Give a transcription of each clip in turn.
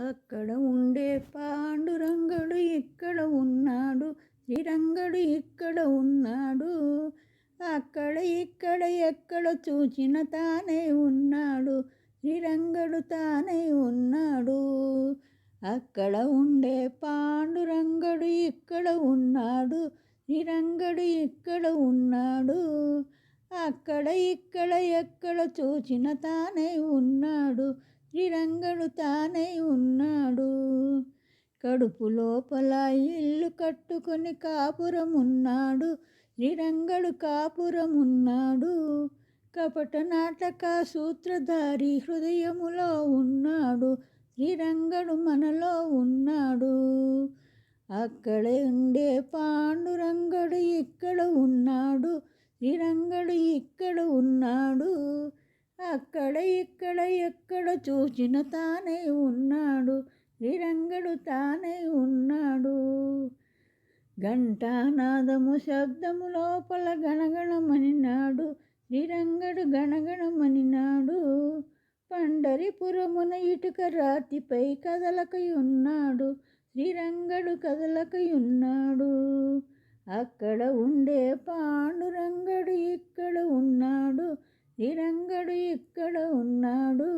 అక్కడ ఉండే పాండురంగడు ఇక్కడ ఉన్నాడు శ్రీరంగడు ఇక్కడ ఉన్నాడు. అక్కడ ఇక్కడ ఎక్కడ చూచిన తానే ఉన్నాడు శ్రీరంగడు తానే ఉన్నాడు. అక్కడ ఉండే పాండురంగడు ఇక్కడ ఉన్నాడు శ్రీరంగడు ఇక్కడ ఉన్నాడు. అక్కడ ఇక్కడ ఎక్కడ చూచిన తానే ఉన్నాడు. శ్రీరంగడు తానే ఉన్నాడు. కడుపు లోపల ఇల్లు కట్టుకొని కాపురం ఉన్నాడు శ్రీరంగడు కాపురమున్నాడు. కపట నాటక సూత్రధారి హృదయములో ఉన్నాడు. శ్రీరంగడు మనలో ఉన్నాడు. అక్కడే ఉండే పాండురంగడు ఇక్కడ ఉన్నాడు. శ్రీరంగడు ఇక్కడ ఉన్నాడు. అక్కడ ఇక్కడ ఎక్కడ చూచిన తానే ఉన్నాడు. శ్రీరంగడు తానే ఉన్నాడు. ఘంటానాదము శబ్దము లోపల గణగణమనినాడు. శ్రీరంగడు గణగణమనినాడు. పండరిపురమున ఇటుక రాతిపై కదలకై ఉన్నాడు. శ్రీరంగడు కదలకయున్నాడు అక్కడ ఉండే పాండురంగడు ఇక్కడ ఉన్నాడు ఇక్కడ ఉన్నాడు?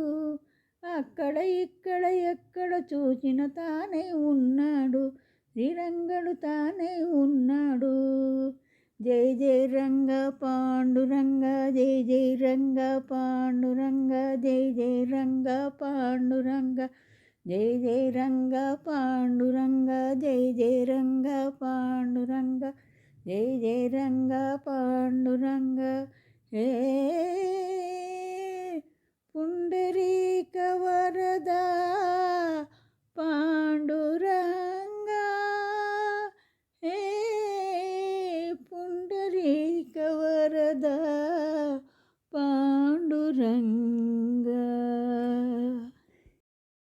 అక్కడ ఇక్కడ ఎక్కడ చూసిన తానే ఉన్నాడు. శ్రీరంగడు తానే ఉన్నాడు. జై జై రంగ పాండురంగ జై జై రంగ పాండురంగ జై జై రంగ పాండురంగ జై జై రంగ పాండురంగ జై జై రంగ పాండురంగ జై జై రంగ పాండురంగ హే రంగ